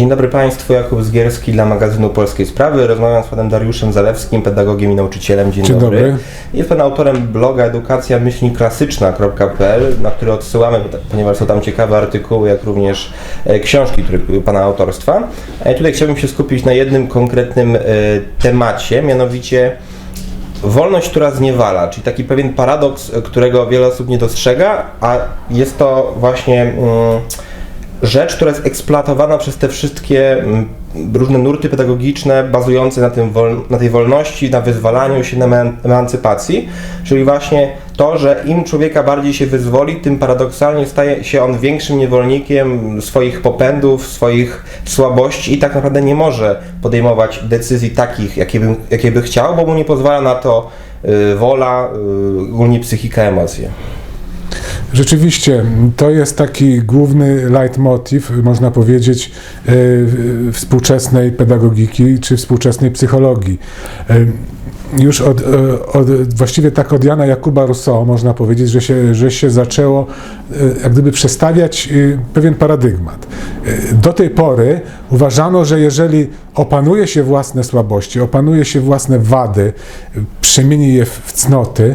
Dzień dobry Państwu, Jakub Zgierski dla magazynu Polskiej Sprawy. Rozmawiam z panem Dariuszem Zalewskim, pedagogiem i nauczycielem. Dzień, Dzień dobry. dobry. Jest pan autorem bloga edukacja-klasyczna.pl, na który odsyłamy, ponieważ są tam ciekawe artykuły, jak również e, książki które, pana autorstwa. E, tutaj chciałbym się skupić na jednym konkretnym e, temacie, mianowicie wolność, która zniewala, czyli taki pewien paradoks, którego wiele osób nie dostrzega, a jest to właśnie mm, rzecz, która jest eksploatowana przez te wszystkie mm, różne nurty pedagogiczne bazujące na, tym wol, na tej wolności, na wyzwalaniu się, na eman- emancypacji, czyli właśnie to, że im człowieka bardziej się wyzwoli, tym paradoksalnie staje się on większym niewolnikiem swoich popędów, swoich słabości i tak naprawdę nie może podejmować decyzji takich, jakie by, jakie by chciał, bo mu nie pozwala na to y, wola, y, ogólnie psychika, emocje. Rzeczywiście, to jest taki główny leitmotiv, można powiedzieć, e, współczesnej pedagogiki czy współczesnej psychologii. Już od, e, od, właściwie tak od Jana Jakuba Rousseau można powiedzieć, że się, że się zaczęło e, jak gdyby przestawiać e, pewien paradygmat. Do tej pory uważano, że jeżeli opanuje się własne słabości, opanuje się własne wady, przemieni je w cnoty,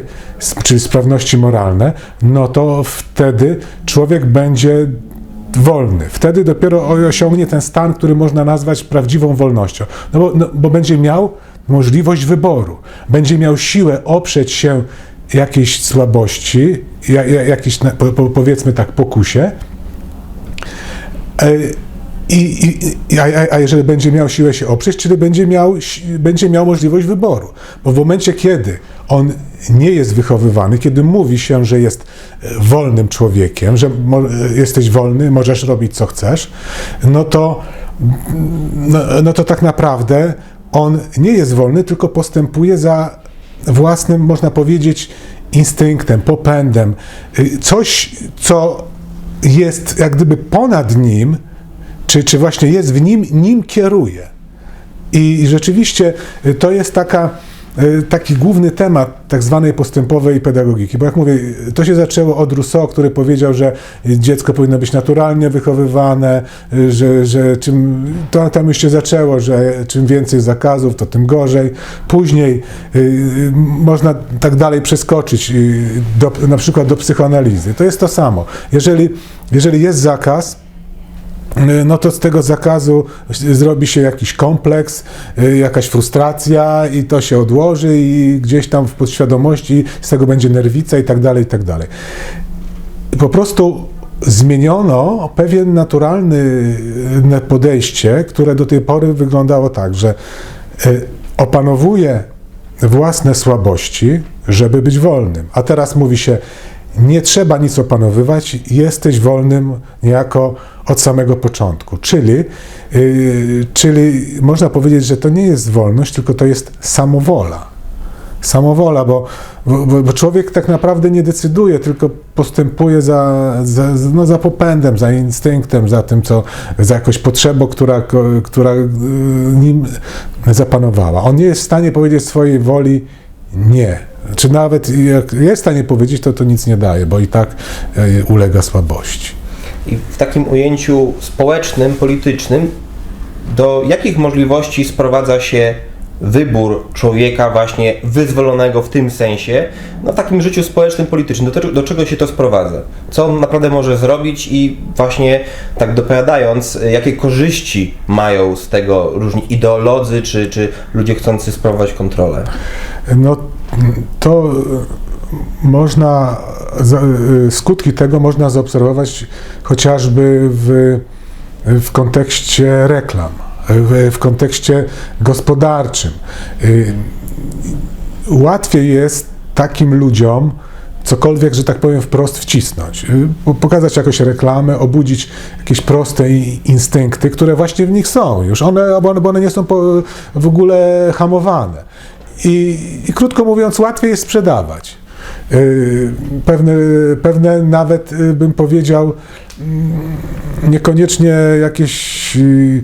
czyli sprawności moralne, no to wtedy człowiek będzie wolny. Wtedy dopiero osiągnie ten stan, który można nazwać prawdziwą wolnością. No bo, no, bo będzie miał możliwość wyboru, będzie miał siłę oprzeć się jakiejś słabości, ja, ja, jakiejś, powiedzmy tak, pokusie. E, I, i, a, a- jeżeli będzie miał siłę się oprzeć, czyli będzie miał, będzie miał możliwość wyboru. Bo w momencie, kiedy on nie jest wychowywany, kiedy mówi się, że jest e, wolnym człowiekiem, że e, jesteś wolny, możesz robić co chcesz, no to, no, no to tak naprawdę on nie jest wolny, tylko postępuje za własnym, można powiedzieć, instynktem, popędem. Coś, co jest jak gdyby ponad nim, czy, czy właśnie jest w nim, nim kieruje. I rzeczywiście to jest taka, taki główny temat tak zwanej postępowej pedagogiki. Bo jak mówię, to się zaczęło od Rousseau, który powiedział, że dziecko powinno być naturalnie wychowywane, y, że, że czym, to tam już się zaczęło, że czym więcej zakazów, to tym gorzej. Później y, można tak dalej przeskoczyć, do, na przykład do psychoanalizy. To jest to samo. Jeżeli, jeżeli jest zakaz, no to z tego zakazu zrobi się jakiś kompleks, y, jakaś frustracja i to się odłoży i gdzieś tam w podświadomości z tego będzie nerwica i tak dalej, i tak dalej. Po prostu zmieniono pewien naturalne podejście, które do tej pory wyglądało tak, że y, opanowuje własne słabości, żeby być wolnym. A teraz mówi się, nie trzeba nic opanowywać, jesteś wolnym niejako od samego początku. Czyli, yy, czyli można powiedzieć, że to nie jest wolność, tylko to jest samowola. Samowola, bo, bo, bo człowiek tak naprawdę nie decyduje, tylko postępuje za, za, no, za popędem, za instynktem, za tym, co, za jakąś potrzebą, która, która yy, nim zapanowała. On nie jest w stanie powiedzieć swojej woli nie. Czy nawet jak jest w stanie powiedzieć, to to nic nie daje, bo i tak yy, ulega słabości. I w takim ujęciu społecznym, politycznym, do jakich możliwości sprowadza się wybór człowieka właśnie wyzwolonego w tym sensie, no w takim życiu społecznym, politycznym, do, do czego się to sprowadza? Co on naprawdę może zrobić i właśnie tak dopowiadając, jakie korzyści mają z tego różni ideolodzy czy, czy ludzie chcący sprawować kontrolę? No to y, można, y, skutki tego można zaobserwować chociażby w, w kontekście reklam, w, w kontekście gospodarczym. Y, Łatwiej jest takim ludziom cokolwiek, że tak powiem, wprost wcisnąć. Po- Pokazać jakąś reklamę, obudzić jakieś proste instynkty, które właśnie w nich są już. One, bo one, bo one nie są w ogóle hamowane. I, I krótko mówiąc, łatwiej jest sprzedawać. Y, Pewne, pewne nawet y, bym powiedział, mm, niekoniecznie jakieś y,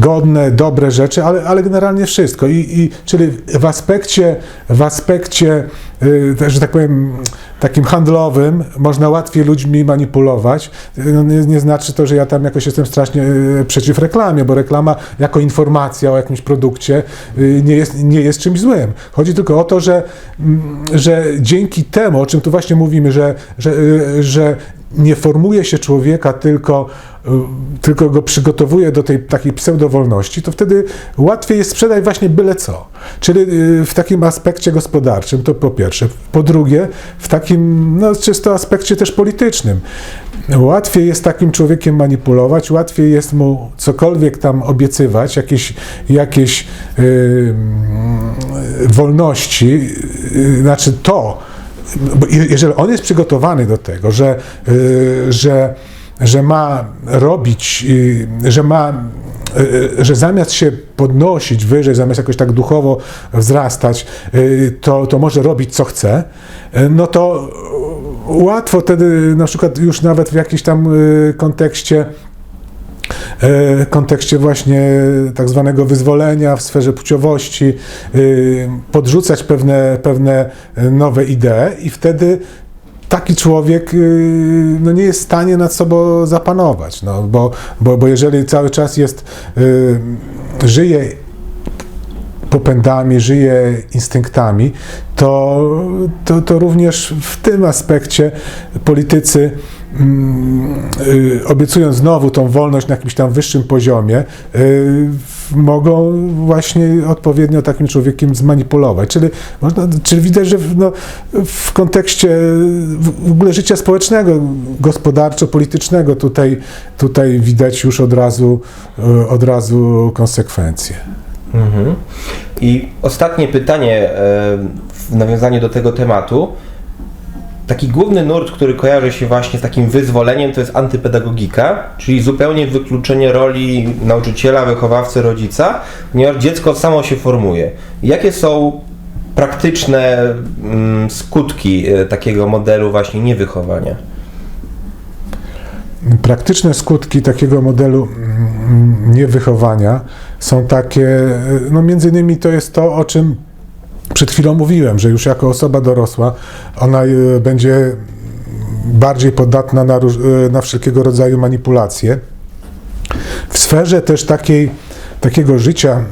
godne, dobre rzeczy, ale, ale generalnie wszystko. I, i, czyli w aspekcie, w aspekcie, y, że tak powiem, takim handlowym można łatwiej ludźmi manipulować. No, nie, nie znaczy to, że ja tam jakoś jestem strasznie y, przeciw reklamie, bo reklama jako informacja o jakimś produkcie y, nie jest, nie jest czymś złym. Chodzi tylko o to, że, mm, że dzięki temu, o czym tu właśnie mówimy, że, że, że nie formuje się człowieka, tylko, tylko go przygotowuje do tej takiej pseudowolności, to wtedy łatwiej jest sprzedać właśnie byle co. Czyli y, w takim aspekcie gospodarczym, to po pierwsze. Po drugie, w takim no, czysto aspekcie też politycznym. Łatwiej jest takim człowiekiem manipulować, łatwiej jest mu cokolwiek tam obiecywać, jakieś, jakieś yy, wolności, yy, znaczy to, bo je- jeżeli on jest przygotowany do tego, że, y, że, że ma robić, y, że ma, y, że zamiast się podnosić wyżej, zamiast jakoś tak duchowo wzrastać, y, to, to może robić co chce, y, no to łatwo wtedy na przykład już nawet w jakimś tam y, kontekście kontekście właśnie tak zwanego wyzwolenia w sferze płciowości, y, podrzucać pewne, pewne nowe idee i wtedy taki człowiek y, no, nie jest w stanie nad sobą zapanować, no, bo, bo, bo jeżeli cały czas jest, y, żyje popędami, żyje instynktami, to, to, to również w tym aspekcie politycy mm, y, obiecując znowu tą wolność na jakimś tam wyższym poziomie, mogą właśnie odpowiednio takim człowiekiem zmanipulować. Czyli, można, czyli widać, że w, no, w kontekście w ogóle życia społecznego, gospodarczo-politycznego tutaj, tutaj widać już od razu, y, od razu konsekwencje. Mhm. I ostatnie pytanie e, w nawiązaniu do tego tematu. Taki główny nurt, który kojarzy się właśnie z takim wyzwoleniem, to jest antypedagogika, czyli zupełnie wykluczenie roli nauczyciela, wychowawcy, rodzica, ponieważ dziecko samo się formuje. Jakie są praktyczne mm, skutki e, takiego modelu właśnie niewychowania? Praktyczne skutki takiego modelu mm, niewychowania są takie, no między innymi to jest to, o czym przed chwilą mówiłem, że już jako osoba dorosła ona y, będzie bardziej podatna na, y, na wszelkiego rodzaju manipulacje. W sferze też takiej, takiego życia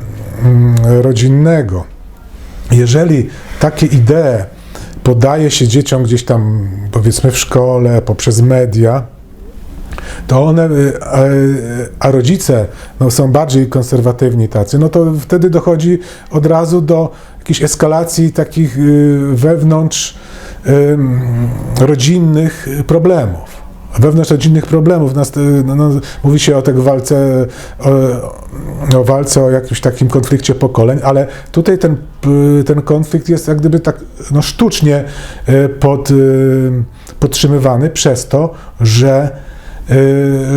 mm, rodzinnego, jeżeli takie idee podaje się dzieciom gdzieś tam, powiedzmy w szkole, poprzez media, to one, a, a rodzice no, są bardziej konserwatywni tacy, no to wtedy dochodzi od razu do jakiejś eskalacji takich y, wewnątrz rodzinnych problemów. Wewnątrz rodzinnych problemów. Y, No, no, mówi się o tej walce, o, o walce o jakimś takim konflikcie pokoleń, ale tutaj ten, ten konflikt jest jak gdyby tak no, sztucznie y, pod, podtrzymywany przez to, że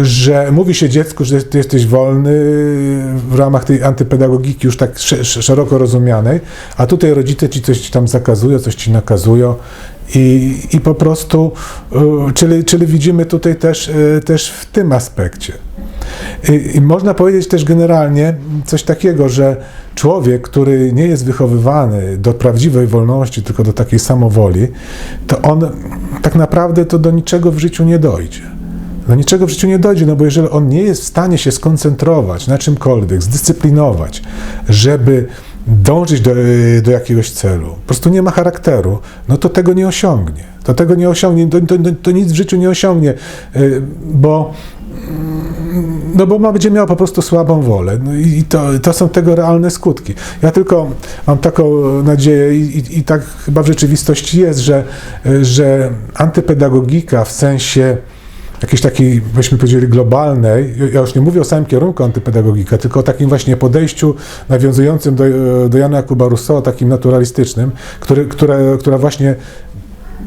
że mówi się dziecku, że ty jesteś wolny w ramach tej antypedagogiki już tak sz- sz- szeroko rozumianej, a tutaj rodzice ci coś tam zakazują, coś ci nakazują i, i po prostu, y, czyli, czyli widzimy tutaj też, y, też w tym aspekcie. I, I można powiedzieć też generalnie coś takiego, że człowiek, który nie jest wychowywany do prawdziwej wolności, tylko do takiej samowoli, to on tak naprawdę to do niczego w życiu nie dojdzie. Do niczego w życiu nie dojdzie, no bo jeżeli on nie jest w stanie się skoncentrować na czymkolwiek, zdyscyplinować, żeby dążyć do, do jakiegoś celu, po prostu nie ma charakteru, no to tego nie osiągnie. To tego nie osiągnie, to, to, to nic w życiu nie osiągnie, y, bo no bo ma, będzie miał po prostu słabą wolę. No i to, to są tego realne skutki. Ja tylko mam taką nadzieję i, i, i tak chyba w rzeczywistości jest, że, że antypedagogika w sensie jakiejś takiej, byśmy powiedzieli, globalnej, ja już nie mówię o samym kierunku antypedagogika, tylko o takim właśnie podejściu nawiązującym do, do Jana Jakuba Rousseau, takim naturalistycznym, który, które, która właśnie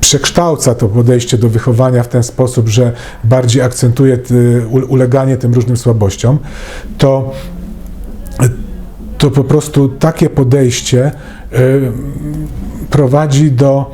przekształca to podejście do wychowania w ten sposób, że bardziej akcentuje ty, uleganie tym różnym słabościom, to, to po prostu takie podejście y, prowadzi do,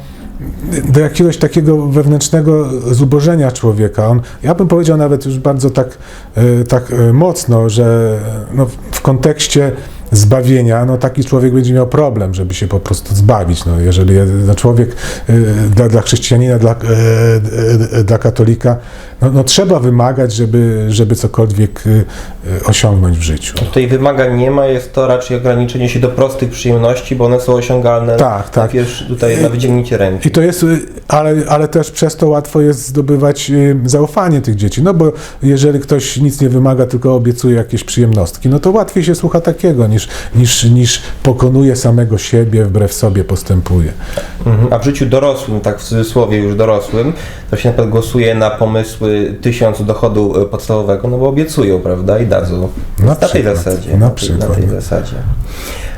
do jakiegoś takiego wewnętrznego zubożenia człowieka. On, ja bym powiedział nawet już bardzo tak, e, tak e, mocno, że no, w kontekście zbawienia, no taki człowiek będzie miał problem, żeby się po prostu zbawić. No, jeżeli no, człowiek e, dla, dla chrześcijanina, dla, e, e, dla katolika, no, no trzeba wymagać, żeby, żeby cokolwiek osiągnąć w życiu. Tutaj wymagań nie ma, jest to raczej ograniczenie się do prostych przyjemności, bo one są osiągalne Tak, tak. pierwszy, tutaj na wyciągnięcie ręki. I to jest, y, ale, ale też przez to łatwo jest zdobywać y, zaufanie tych dzieci. No bo jeżeli ktoś nic nie wymaga, tylko obiecuje jakieś przyjemnostki, no to łatwiej się słucha takiego, niż, niż, niż pokonuje samego siebie, wbrew sobie postępuje. Mhm. A w życiu dorosłym, tak w cudzysłowie już dorosłym, to się na przykład głosuje na pomysły tysiąc dochodu e, podstawowego, no bo obiecują, prawda, i dadzą. Na Na, tej zasadzie. na tej- przykład. Na tej zasadzie.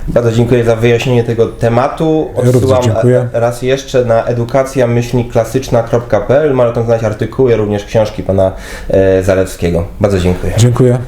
Bardzo dziękuję za wyjaśnienie tego tematu. Odsyłam raz jeszcze na edukacja-klasyczna.pl. Można tam znaleźć artykuły, również książki pana e, Zalewskiego. Bardzo dziękuję. Dziękuję.